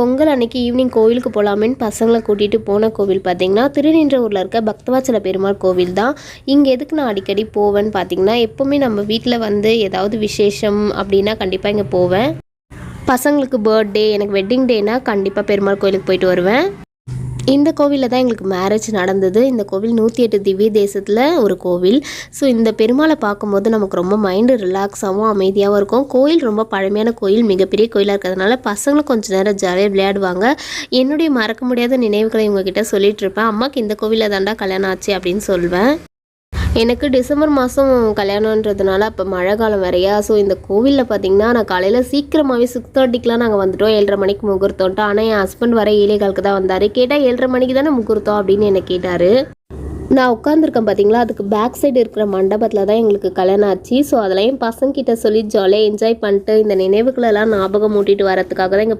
பொங்கல் அன்னைக்கு ஈவினிங் கோவிலுக்கு போகலாமேன்னு பசங்களை கூட்டிகிட்டு போன கோவில் பார்த்தீங்கன்னா திருநின்றவூரில் இருக்க பக்தவாச்சல பெருமாள் கோவில் தான். இங்கே எதுக்கு நான் அடிக்கடி போவேன்னு பார்த்தீங்கன்னா எப்போவுமே நம்ம வீட்டில் வந்து ஏதாவது விசேஷம் அப்படின்னா கண்டிப்பாக இங்கே போவேன். பசங்களுக்கு பர்த்டே எனக்கு வெட்டிங் டேனால் கண்டிப்பாக பெருமாள் கோயிலுக்கு போயிட்டு வருவேன். இந்த கோவிலில் தான் எங்களுக்கு மேரேஜ் நடந்தது. இந்த கோவில் நூற்றி எட்டு திவ்ய தேசத்தில் ஒரு கோவில். ஸோ இந்த பெருமாளை பார்க்கும்போது நமக்கு ரொம்ப மைண்டு ரிலாக்ஸாகவும் அமைதியாகவும் இருக்கும். கோயில் ரொம்ப பழமையான கோயில் மிகப்பெரிய கோயிலாக இருக்கிறதுனால பசங்களும் கொஞ்சம் நேரம் ஜாலியாக விளையாடுவாங்க. என்னுடைய மறக்க முடியாத நினைவுகளை இவங்ககிட்ட சொல்லிட்டு இருப்பேன். அம்மாவுக்கு இந்த கோவிலில் தாண்டா கல்யாணம் ஆச்சு அப்படின்னு சொல்வேன். எனக்கு டிசம்பர் மாதம் கல்யாணன்றதுனால அப்போ மழை காலம் வேறையா? ஸோ இந்த கோவிலில் பார்த்தீங்கன்னா நான் காலையில் சீக்கிரமாகவே சிக்ஸ் தேர்ட்டிக்கெலாம் நாங்கள் வந்துட்டோம். ஏழரை மணிக்கு முகூர்த்தம்ட்டு ஆனால் என் ஹஸ்பண்ட் வர ஏழை காலுக்கு தான் வந்தார். கேட்டால் ஏழரை மணிக்கு தானே முகூர்த்தம் அப்படின்னு என்னை கேட்டார். நான் உட்காந்துருக்கேன் பார்த்தீங்களா அதுக்கு பேக் சைடு இருக்கிற மண்டபத்தில் தான் எங்களுக்கு கல்யாணம் ஆச்சு. ஸோ அதெல்லாம் என் பசங்கிட்ட சொல்லி ஜாலியாக என்ஜாய் பண்ணிட்டு இந்த நினைவுகளெல்லாம் ஞாபகம் மூட்டிட்டு வரதுக்காக தான் எங்கள்